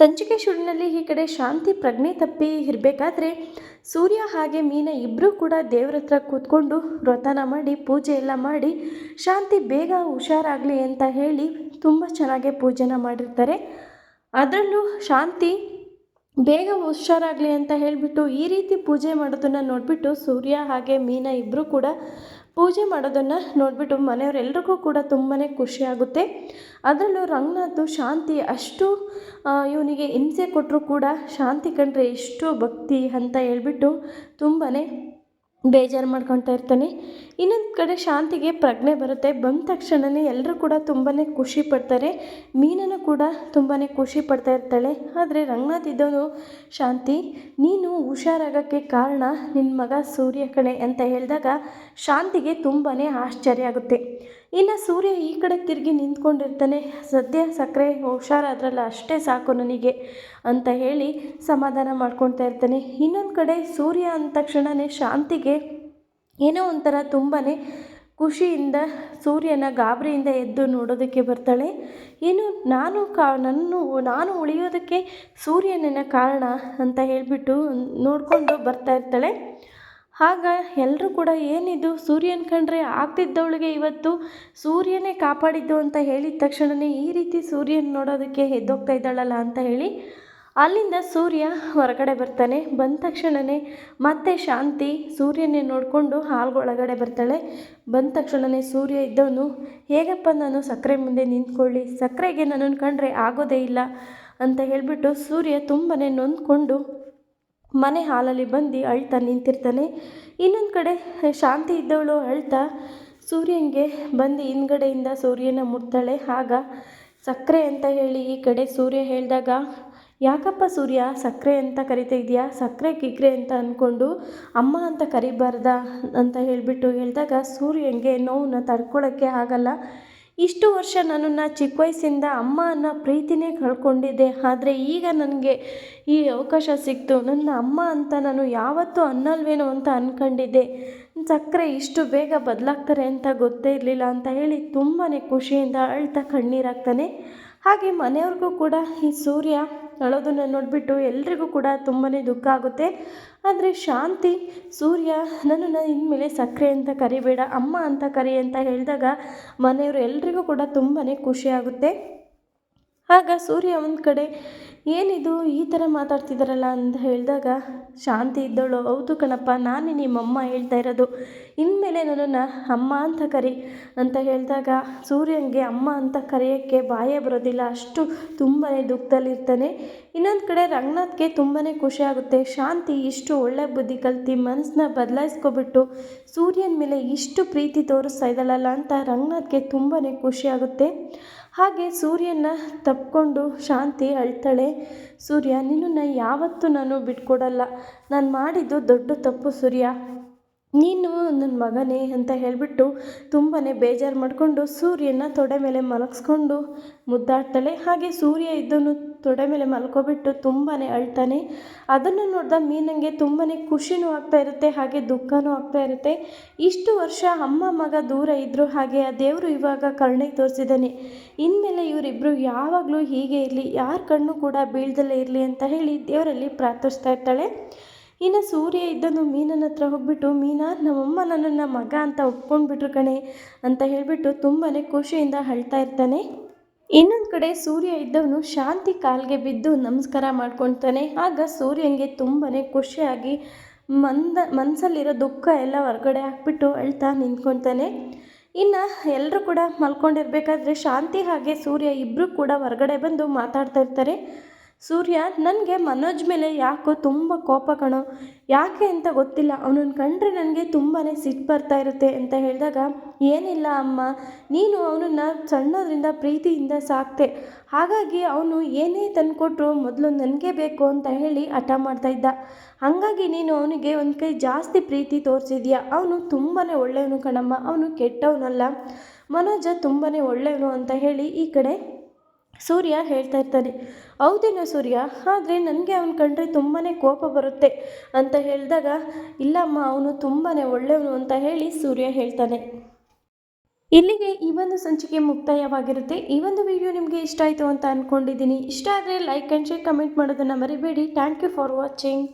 ಸಂಚಿಕೆ ಶುರುವಿನಲ್ಲಿ ಈ ಕಡೆ ಶಾಂತಿ ಪ್ರಜ್ಞೆ ತಪ್ಪಿ ಇರಬೇಕಾದ್ರೆ ಸೂರ್ಯ ಹಾಗೆ ಮೀನ ಇಬ್ಬರೂ ಕೂಡ ದೇವ್ರ ಹತ್ರ ಕೂತ್ಕೊಂಡು ವ್ರತನ ಮಾಡಿ, ಪೂಜೆ ಎಲ್ಲ ಮಾಡಿ, ಶಾಂತಿ ಬೇಗ ಹುಷಾರಾಗಲಿ ಅಂತ ಹೇಳಿ ತುಂಬ ಚೆನ್ನಾಗಿ ಪೂಜೆನ ಮಾಡಿರ್ತಾರೆ. ಅದರಲ್ಲೂ ಶಾಂತಿ ಬೇಗ ಹುಷಾರಾಗಲಿ ಅಂತ ಹೇಳಿಬಿಟ್ಟು ಈ ರೀತಿ ಪೂಜೆ ಮಾಡೋದನ್ನು ನೋಡಿಬಿಟ್ಟು ಸೂರ್ಯ ಹಾಗೆ ಮೀನ ಇಬ್ಬರೂ ಕೂಡ ಪೂಜೆ ಮಾಡೋದನ್ನು ನೋಡಿಬಿಟ್ಟು ಮನೆಯವರೆಲ್ರಿಗೂ ಕೂಡ ತುಂಬಾ ಖುಷಿಯಾಗುತ್ತೆ ಅದರಲ್ಲೂ ರಂಗನಾಥು ಶಾಂತಿ ಅಷ್ಟು ಇವನಿಗೆ ಹಿಂಸೆ ಕೊಟ್ಟರು ಕೂಡ ಶಾಂತಿ ಕಂಡ್ರೆ ಎಷ್ಟು ಭಕ್ತಿ ಅಂತ ಹೇಳ್ಬಿಟ್ಟು ತುಂಬಾ ಬೇಜಾರು ಮಾಡ್ಕೊತಾ ಇರ್ತಾನೆ. ಇನ್ನೊಂದು ಕಡೆ ಶಾಂತಿಗೆ ಪ್ರಜ್ಞೆ ಬರುತ್ತೆ. ಬಂದ ತಕ್ಷಣವೇ ಎಲ್ಲರೂ ಕೂಡ ತುಂಬಾ ಖುಷಿ ಪಡ್ತಾರೆ. ಮೀನನ್ನು ಕೂಡ ತುಂಬಾ ಖುಷಿ ಪಡ್ತಾ ಇರ್ತಾಳೆ. ಆದರೆ ರಂಗನಾಥ್ ಇದ್ದವನು, ಶಾಂತಿ, ನೀನು ಹುಷಾರಾಗೋಕ್ಕೆ ಕಾರಣ ನಿನ್ನ ಮಗ ಸೂರ್ಯ ಕಣೆ ಅಂತ ಹೇಳಿದಾಗ ಶಾಂತಿಗೆ ತುಂಬಾ ಆಶ್ಚರ್ಯ ಆಗುತ್ತೆ. ಇನ್ನು ಸೂರ್ಯ ಈ ಕಡೆ ತಿರುಗಿ ನಿಂತ್ಕೊಂಡಿರ್ತಾನೆ. ಸದ್ಯ ಸಕ್ಕರೆ ಹುಷಾರಾದ್ರಲ್ಲ, ಅಷ್ಟೇ ಸಾಕು ನನಗೆ ಅಂತ ಹೇಳಿ ಸಮಾಧಾನ ಮಾಡ್ಕೊಳ್ತಾ ಇರ್ತಾನೆ. ಇನ್ನೊಂದು ಕಡೆ ಸೂರ್ಯ ಅಂದ ತಕ್ಷಣವೇ ಶಾಂತಿಗೆ ಏನೋ ಒಂಥರ ತುಂಬಾ ಖುಷಿಯಿಂದ ಸೂರ್ಯನ ಗಾಬರಿಯಿಂದ ಎದ್ದು ನೋಡೋದಕ್ಕೆ ಬರ್ತಾಳೆ. ಏನು, ನಾನು ಕಾ, ನನ್ನ, ನಾನು ಉಳಿಯೋದಕ್ಕೆ ಸೂರ್ಯನ ಕಾರಣ ಅಂತ ಹೇಳಿಬಿಟ್ಟು ನೋಡಿಕೊಂಡು ಬರ್ತಾ ಇರ್ತಾಳೆ. ಆಗ ಎಲ್ಲರೂ ಕೂಡ ಏನಿದು? ಸೂರ್ಯನ ಕಂಡ್ರೆ ಆಗ್ತಿದ್ದವಳಿಗೆ ಇವತ್ತು ಸೂರ್ಯನೇ ಕಾಪಾಡಿದ್ದು ಅಂತ ಹೇಳಿದ ತಕ್ಷಣವೇ ಈ ರೀತಿ ಸೂರ್ಯನ ನೋಡೋದಕ್ಕೆ ಎದ್ದೋಗ್ತಾ ಇದ್ದಾಳಲ್ಲ ಅಂತ ಹೇಳಿ ಅಲ್ಲಿಂದ ಸೂರ್ಯ ಹೊರಗಡೆ ಬರ್ತಾನೆ. ಬಂದ ತಕ್ಷಣವೇ ಮತ್ತೆ ಶಾಂತಿ ಸೂರ್ಯನೇ ನೋಡಿಕೊಂಡು ಹಾಲ್ಗೊಳಗಡೆ ಬರ್ತಾಳೆ. ಬಂದ ತಕ್ಷಣವೇ ಸೂರ್ಯ ಇದ್ದವನು, ಹೇಗಪ್ಪ ನಾನು ಸಕ್ಕರೆ ಮುಂದೆ ನಿಂತ್ಕೊಳ್ಳಿ? ಸಕ್ಕರೆಗೆ ನನ್ನನ್ನು ಕಂಡ್ರೆ ಆಗೋದೇ ಇಲ್ಲ ಅಂತ ಹೇಳಿಬಿಟ್ಟು ಸೂರ್ಯ ತುಂಬಾ ನೊಂದ್ಕೊಂಡು ಮನೆ ಹಾಲಲ್ಲಿ ಬಂದು ಅಳ್ತಾ ನಿಂತಿರ್ತಾನೆ. ಇನ್ನೊಂದು ಕಡೆ ಶಾಂತಿ ಇದ್ದವಳು ಅಳ್ತಾ ಸೂರ್ಯನಿಗೆ ಬಂದು ಹಿಂದ್ಗಡೆಯಿಂದ ಸೂರ್ಯನ ಮುಟ್ತಾಳೆ. ಆಗ ಸಕ್ಕರೆ ಅಂತ ಹೇಳಿ ಈ ಕಡೆ ಸೂರ್ಯ ಹೇಳಿದಾಗ, ಯಾಕಪ್ಪ ಸೂರ್ಯ ಸಕ್ಕರೆ ಅಂತ ಕರಿತಾ ಇದೆಯಾ ಸಕ್ಕರೆ ಕಿಕ್ರೆ ಅಂತ ಅಂದ್ಕೊಂಡು ಅಮ್ಮ ಅಂತ ಕರಿಬಾರ್ದ? ಅಂತ ಹೇಳಿಬಿಟ್ಟು ಹೇಳಿದಾಗ ಸೂರ್ಯನಿಗೆ ನೋವನ್ನ ತಡ್ಕೊಳ್ಳೋಕ್ಕೆ ಆಗಲ್ಲ. ಇಷ್ಟು ವರ್ಷ ನನ್ನನ್ನು ಚಿಕ್ಕ ವಯಸ್ಸಿಂದ ಅಮ್ಮ ಅನ್ನೋ ಪ್ರೀತಿನೇ ಕಳ್ಕೊಂಡಿದ್ದೆ. ಆದರೆ ಈಗ ನನಗೆ ಈ ಅವಕಾಶ ಸಿಕ್ತು. ನನ್ನ ಅಮ್ಮ ಅಂತ ನಾನು ಯಾವತ್ತೂ ಅನ್ನಲ್ವೇನೋ ಅಂತ ಅಂದ್ಕೊಂಡಿದ್ದೆ ಸಕ್ಕರೆ ಇಷ್ಟು ಬೇಗ ಬದಲಾಗ್ತಾರೆ ಅಂತ ಗೊತ್ತೇ ಇರಲಿಲ್ಲ ಅಂತ ಹೇಳಿ ತುಂಬಾ ಖುಷಿಯಿಂದ ಅಳ್ತಾ ಕಣ್ಣೀರಾಗ್ತಾನೆ ಹಾಗೆ ಮನೆಯವ್ರಿಗೂ ಕೂಡ ಈ ಸೂರ್ಯ ಅಳೋದನ್ನು ನೋಡಿಬಿಟ್ಟು ಎಲ್ರಿಗೂ ಕೂಡ ತುಂಬಾ ದುಃಖ ಆಗುತ್ತೆ. ಆದರೆ ಶಾಂತಿ, ಸೂರ್ಯ ನನ್ನನ್ನು ಇನ್ಮೇಲೆ ಸಕ್ಕರೆ ಅಂತ ಕರಿಬೇಡ, ಅಮ್ಮ ಅಂತ ಕರಿ ಅಂತ ಹೇಳಿದಾಗ ಮನೆಯವರು ಎಲ್ರಿಗೂ ಕೂಡ ತುಂಬಾ ಖುಷಿಯಾಗುತ್ತೆ ಆಗ ಸೂರ್ಯ ಒಂದು ಕಡೆ ಏನಿದು ಈ ಥರ ಮಾತಾಡ್ತಿದ್ದಾರಲ್ಲ ಅಂತ ಹೇಳಿದಾಗ, ಶಾಂತಿ ಇದ್ದಳು ಹೌದು ಕಣಪ್ಪ, ನಾನೇ ನಿಮ್ಮಮ್ಮ ಹೇಳ್ತಾ ಇರೋದು. ಇನ್ಮೇಲೆ ನನ್ನನ್ನು ಅಮ್ಮ ಅಂತ ಕರಿ ಅಂತ ಹೇಳಿದಾಗ, ಸೂರ್ಯನಿಗೆ ಅಮ್ಮ ಅಂತ ಕರೆಯೋಕ್ಕೆ ಬಾಯೇ ಬರೋದಿಲ್ಲ. ಅಷ್ಟು ತುಂಬಾ ದುಃಖದಲ್ಲಿರ್ತಾನೆ. ಇನ್ನೊಂದು ಕಡೆ ರಂಗನಾಥ್ಗೆ ತುಂಬಾ ಖುಷಿ ಆಗುತ್ತೆ. ಶಾಂತಿ, ಇಷ್ಟು ಒಳ್ಳೆ ಬುದ್ಧಿ ಕಲ್ತು, ಮನಸ್ಸನ್ನ ಬದಲಾಯಿಸ್ಕೊಬಿಟ್ಟು, ಸೂರ್ಯನ ಮೇಲೆ ಇಷ್ಟು ಪ್ರೀತಿ ತೋರಿಸ್ತಾ ಇದ್ದಾಳಲ್ಲ ಅಂತ ರಂಗನಾಥ್ಗೆ ತುಂಬಾ ಖುಷಿ ಆಗುತ್ತೆ. ಹಾಗೆ ಸೂರ್ಯನ ತಪ್ಕೊಂಡು ಶಾಂತಿ ಅಳ್ತಾಳೆ. ಸೂರ್ಯ, ನಿನ್ನನ್ನು ಯಾವತ್ತೂ ನಾನು ಬಿಟ್ಕೊಡಲ್ಲ. ನಾನು ಮಾಡಿದ್ದು ದೊಡ್ಡ ತಪ್ಪು ಸೂರ್ಯ. ನೀನು ನನ್ನ ಮಗನೇ ಅಂತ ಹೇಳಿಬಿಟ್ಟು ತುಂಬಾ ಬೇಜಾರು ಮಾಡಿಕೊಂಡು ಸೂರ್ಯನ ತೊಡೆ ಮೇಲೆ ಮಲಗಿಸ್ಕೊಂಡು ಮುದ್ದಾಡ್ತಾಳೆ. ಹಾಗೆ ಸೂರ್ಯ ಇದ್ದನು ತೊಡೆ ಮೇಲೆ ಮಲ್ಕೊಬಿಟ್ಟು ತುಂಬಾ ಅಳ್ತಾನೆ. ಅದನ್ನು ನೋಡಿದ ಮೀನಂಗೆ ತುಂಬಾ ಖುಷಿನೂ ಆಗ್ತಾ ಇರುತ್ತೆ, ಹಾಗೆ ದುಃಖನೂ ಆಗ್ತಾ ಇರುತ್ತೆ. ಇಷ್ಟು ವರ್ಷ ಅಮ್ಮ ಮಗ ದೂರ ಇದ್ದರು ಹಾಗೆ ಆ ದೇವರು ಇವಾಗ ಕರುಣೆಗೆ ತೋರಿಸಿದ್ದಾನೆ. ಇನ್ಮೇಲೆ ಇವರಿಬ್ಬರು ಯಾವಾಗಲೂ ಹೀಗೆ ಇರಲಿ, ಯಾರ ಕಣ್ಣು ಕೂಡ ಬೀಳ್ದಲ್ಲೇ ಇರಲಿ ಅಂತ ಹೇಳಿ ದೇವರಲ್ಲಿ ಪ್ರಾರ್ಥಿಸ್ತಾ ಇರ್ತಾಳೆ. ಇನ್ನು ಸೂರ್ಯ ಇದ್ದನು ಮೀನನ ಹತ್ರ ಹೋಗ್ಬಿಟ್ಟು, ಮೀನಾ, ನಮ್ಮಮ್ಮ ನನ್ನನ್ನು ಮಗ ಅಂತ ಒಪ್ಕೊಂಡ್ಬಿಟ್ರು ಕಣೆ ಅಂತ ಹೇಳಿಬಿಟ್ಟು ತುಂಬಾ ಖುಷಿಯಿಂದ ಅಳ್ತಾ ಇರ್ತಾನೆ. ಇನ್ನೊಂದು ಕಡೆ ಸೂರ್ಯ ಇದ್ದವನು ಶಾಂತಿ ಕಾಲಿಗೆ ಬಿದ್ದು ನಮಸ್ಕಾರ ಮಾಡ್ಕೊತಾನೆ. ಆಗ ಸೂರ್ಯನಿಗೆ ತುಂಬಾ ಖುಷಿಯಾಗಿ ಮಂದ ಮನಸ್ಸಲ್ಲಿರೋ ದುಃಖ ಎಲ್ಲ ಹೊರಗಡೆ ಹಾಕ್ಬಿಟ್ಟು ಅಳ್ತಾ ನಿಂತ್ಕೊತಾನೆ. ಇನ್ನು ಎಲ್ಲರೂ ಕೂಡ ಮಲ್ಕೊಂಡಿರ್ಬೇಕಾದ್ರೆ ಶಾಂತಿ ಹಾಗೆ ಸೂರ್ಯ ಇಬ್ಬರು ಕೂಡ ಹೊರಗಡೆ ಬಂದು ಮಾತಾಡ್ತಾ ಇರ್ತಾರೆ. ಸೂರ್ಯ, ನನಗೆ ಮನೋಜ್ ಮೇಲೆ ಯಾಕೋ ತುಂಬ ಕೋಪ ಕಣೋ. ಯಾಕೆ ಅಂತ ಗೊತ್ತಿಲ್ಲ. ಅವನನ್ನು ಕಂಡ್ರೆ ನನಗೆ ತುಂಬಾ ಸಿಟ್ಟು ಬರ್ತಾ ಇರುತ್ತೆ ಅಂತ ಹೇಳಿದಾಗ, ಏನಿಲ್ಲ ಅಮ್ಮ. ನೀನು ಅವನನ್ನು ಸಣ್ಣದ್ರಿಂದ ಪ್ರೀತಿಯಿಂದ ಸಾಕ್ತೆ. ಹಾಗಾಗಿ ಅವನು ಏನೇ ತಂದುಕೊಟ್ರು ಮೊದಲು ನನಗೆ ಬೇಕು ಅಂತ ಹೇಳಿ ಹಠ ಮಾಡ್ತಾ ಇದ್ದ. ಹಾಗಾಗಿ ನೀನು ಅವನಿಗೆ ಒಂದು ಕೈ ಜಾಸ್ತಿ ಪ್ರೀತಿ ತೋರಿಸಿದ್ಯಾ? ಅವನು ತುಂಬಾ ಒಳ್ಳೆಯವನು ಕಣಮ್ಮ. ಅವನು ಕೆಟ್ಟವನಲ್ಲ. ಮನೋಜ ತುಂಬಾ ಒಳ್ಳೆಯವನು ಅಂತ ಹೇಳಿ ಈ ಕಡೆ ಸೂರ್ಯ ಹೇಳ್ತಾ ಇರ್ತಾನೆ, ಹೌದೇನೋ ಸೂರ್ಯ, ಆದರೆ ನನಗೆ ಅವನು ಕಂಡ್ರೆ ತುಂಬಾ ಕೋಪ ಬರುತ್ತೆ ಅಂತ ಹೇಳಿದಾಗ, ಇಲ್ಲಮ್ಮ, ಅವನು ತುಂಬಾ ಒಳ್ಳೆಯವನು ಅಂತ ಹೇಳಿ ಸೂರ್ಯ ಹೇಳ್ತಾನೆ. ಇಲ್ಲಿಗೆ ಈ ಒಂದು ಸಂಚಿಕೆ ಮುಕ್ತಾಯವಾಗಿರುತ್ತೆ. ಈ ಒಂದು ವಿಡಿಯೋ ನಿಮಗೆ ಇಷ್ಟ ಆಯಿತು ಅಂತ ಅಂದ್ಕೊಂಡಿದ್ದೀನಿ ಇಷ್ಟ ಆದರೆ ಲೈಕ್ ಆ್ಯಂಡ್ ಶೇರ್, ಕಮೆಂಟ್ ಮಾಡೋದನ್ನು ಮರಿಬೇಡಿ. Thank you for watching.